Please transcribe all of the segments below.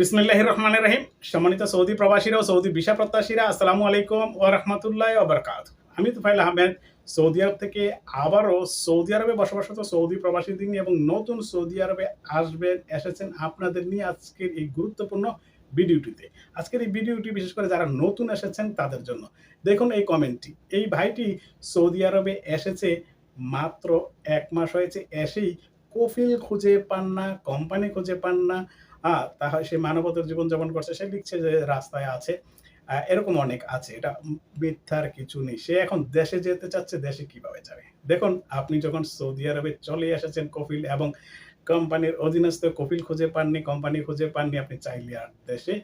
বিসমিল্লাহ রহমান রহিম সম্মানিত সৌদি প্রবাসীরা ও সৌদি ভিসা প্রত্যাশীরা, আসসালামু আলাইকুম ও রহমতুল্লাহ ওবরকাত আমি তুফাইল আহমেদ, সৌদি আরব থেকে আবারও সৌদি আরবে বসবাসরত সৌদি প্রবাসীদের নিয়ে এবং নতুন সৌদি আরবে আসবেন, এসেছেন আপনাদের নিয়ে আজকের এই গুরুত্বপূর্ণ ভিডিওটিতে। আজকের এই ভিডিওটি বিশেষ করে যারা নতুন এসেছেন তাদের জন্য। দেখুন এই কমেন্টটি। এই ভাইটি সৌদি আরবে এসেছে মাত্র এক মাস হয়েছে, এসেই কফিল খুঁজে পান না, কোম্পানি খুঁজে পান না আহ, তাহলে সে মানবতার জীবন জীবনযাপন করছে সে লিখছে যে রাস্তায় আছে। এরকম অনেক আছে এটা মিথ্যার কিছু নেই। সে এখন দেশে যেতে চাচ্ছে দেশে কীভাবে যাবে? দেখুন আপনি যখন সৌদি আরবে চলে এসেছেন কফিল এবং কোম্পানির অধীনস্থ কফিল খুঁজে পাননি কোম্পানি খুঁজে পাননি আপনি চাইলে আর দেশে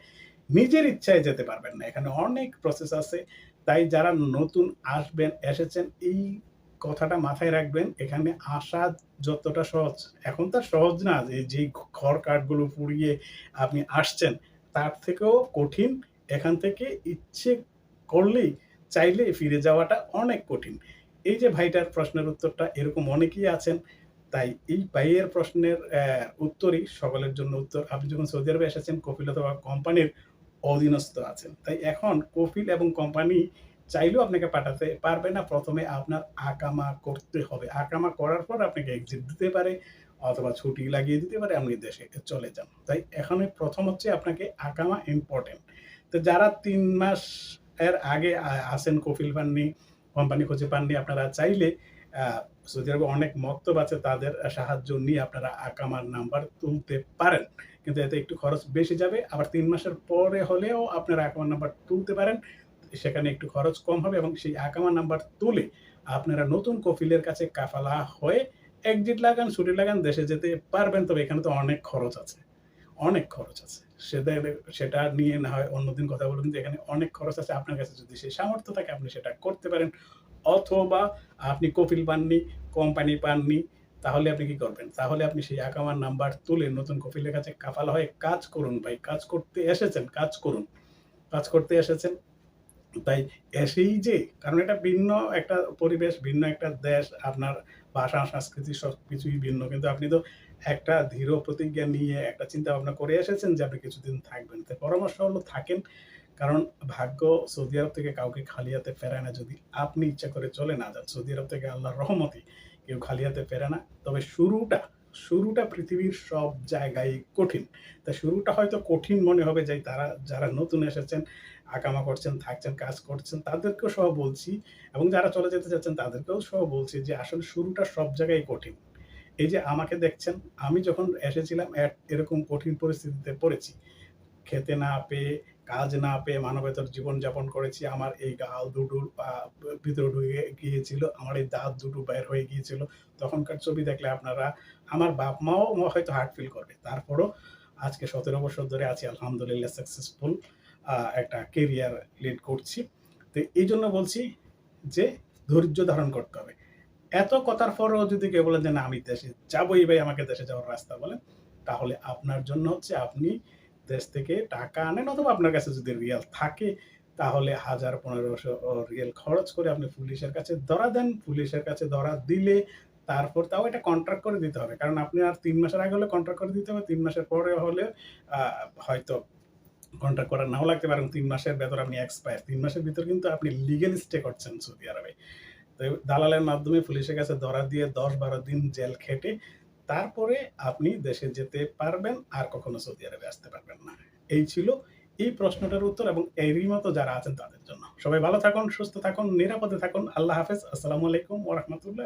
নিজের ইচ্ছায় যেতে পারবেন না। এখানে অনেক প্রসেস আছে। তাই যারা নতুন আসবেন এসেছেন এই কথাটা মাথায় রাখবেন, এখানে আসা যতটা সহজ। এখন তার সহজ না যে যে খড় কাঠগুলো পুড়িয়ে আপনি আসছেন, তার থেকেও কঠিন। এখান থেকে ইচ্ছে করলেই, চাইলে ফিরে যাওয়াটা অনেক কঠিন। এই যে ভাইটার প্রশ্নের উত্তরটা, এরকম অনেকেই আছেন, তাই এই ভাইয়ের প্রশ্নের উত্তরই সকলের জন্য উত্তর। আপনি যখন সৌদি আরবে এসেছেন, কপিল অথবা কোম্পানির অধীনস্থ আছেন, তাই এখন কপিল এবং কোম্পানি চাইলেও আপনাকে পাঠাতে পারবে না। প্রথমে আপনার আকামা করতে হবে। আকামা করার পর আপনাকে এক্সিট দিতে পারে অথবা ছুটি লাগিয়ে দিতে পারে, আপনি দেশে চলে যান। তাই এখানে প্রথম হচ্ছে আপনাকে আকামা ইম্পর্টেন্ট তো যারা তিন মাস এর আগে আসেন কফিল পাননি, কোম্পানি খুঁজে পাননি, আপনারা চাইলে সৌদি আরবে অনেক মক্তব আছে, তাদের সাহায্য নিয়ে আপনারা আকামার নাম্বার তুলতে পারেন। কিন্তু এতে একটু খরচ বেশি যাবে। আবার তিন মাসের পরে হলেও আপনারা আকামার নাম্বার তুলতে পারেন। সেখানে একটু খরচ কম হবে এবং সেই আকামা নাম্বার তুলে আপনারা নতুন কফিলের কাছে কাফালা হয়ে একজিট লাগান ছুটি লাগান, দেশে যেতে পারবেন। তবে এখানে তো অনেক খরচ আছে। অনেক খরচ আছে। সেটা সেটা নিয়ে না হয় অন্যদিন কথা বলুন যে এখানে অনেক খরচ আছে। আপনার কাছে যদি সেই সামর্থ্য থাকে, আপনি সেটা করতে পারেন। অথবা আপনি কফিল পাননি, কোম্পানি পাননি, তাহলে আপনি কি করবেন? তাহলে আপনি সেই আকামার নাম্বার তুলে নতুন কফিলের কাছে কাফালা হয়ে কাজ করুন ভাই। কাজ করতে এসেছেন, কাজ করুন। কাজ করতে এসেছেন। তাই এসেই যে, কারণ এটা ভিন্ন একটা পরিবেশ, ভিন্ন একটা দেশ, আপনার ভাষা, সংস্কৃতি সব কিছুই ভিন্ন। কিন্তু আপনি তো একটা দৃঢ় প্রতিজ্ঞা নিয়ে একটা চিন্তা ভাবনা করে এসেছেন যে আপনি কিছুদিন থাকবেন। তাই পরামর্শ হলো থাকেন, কারণ ভাগ্য সৌদি আরব থেকে কাউকে খালি হাতে ফেরায় না। যদি আপনি ইচ্ছা করে চলে না যান সৌদি আরব থেকে আল্লাহর রহমতি কেউ খালি হাতে ফেরে না। তবে শুরুটা শুরুটা পৃথিবীর সব জায়গায় কঠিন। তা শুরুটা হয়তো কঠিন মনে হবে যে তারা, যারা নতুন এসেছেন আকামা করছেন, থাকছেন, কাজ করছেন, তাদেরকেও সহ বলছি এবং যারা চলে যেতে চাচ্ছেন তাদেরকেও সহ বলছি যে আসলে শুরুটা সব জায়গায় কঠিন। এই যে আমাকে দেখছেন, আমি যখন এসেছিলাম এরকম কঠিন পরিস্থিতিতে পড়েছি। খেতে না পেয়ে কাজ না পেয়ে মানবেতর জীবনযাপন করেছি। আমার এই গাল দুটো ভিতরে ঢুকে গিয়েছিল, আমার এই দাঁত দুটো বের হয়ে গিয়েছিল। তখনকার ছবি দেখলে আপনারা, আমার বাপ মাও হয়তো হার্ট ফিল করবে। তারপরও আজকে সতেরো বছর ধরে আছি, আলহামদুলিল্লাহ সাকসেসফুল একটা কেরিয়ার লিড করছি। তো এই জন্য বলছি যে ধৈর্য ধারণ করতে হবে। এত কথার পরেও যদি কেউ বলেন যে না, আমি দেশে যাবোই ভাই, আমাকে দেশে যাওয়ার রাস্তা বলেন, তাহলে আপনার জন্য হচ্ছে আপনি দেশ থেকে টাকা আনেন অথবা আপনার কাছে যদি রিয়াল থাকে, তাহলে হাজার পনেরোশো রিয়েল খরচ করে আপনি পুলিশের কাছে ধরা দেন। পুলিশের কাছে ধরা দিলে তারপর তাও এটা কন্ট্রাক্ট করে দিতে হবে। কারণ আপনি আর তিন মাসের আগে হলে কন্ট্রাক্ট করে দিতে হবে, তিন মাসের পরে হলে হয়তো কন্ট্রাক্ট করা নাও লাগতে পারে তিন মাসের ভেতর আপনি এক্সপায়ার তিন মাসের ভিতর কিন্তু আপনি লিগেল স্টে করছেন সৌদি আরবে। তো দালালের মাধ্যমে পুলিশের কাছে ধরা দিয়ে দশ বারো দিন জেল খেটে তারপরে আপনি দেশে যেতে পারবেন, আর কখনো সৌদি আরবে আসতে পারবেন না। এই ছিল এই প্রশ্নটার উত্তর এবং এরই মতো যারা আছেন তাদের জন্য। সবাই ভালো থাকুন, সুস্থ থাকুন, নিরাপদে থাকুন। আল্লাহ হাফেজ। আসসালামু আলাইকুম ওরহমতুল্লাহ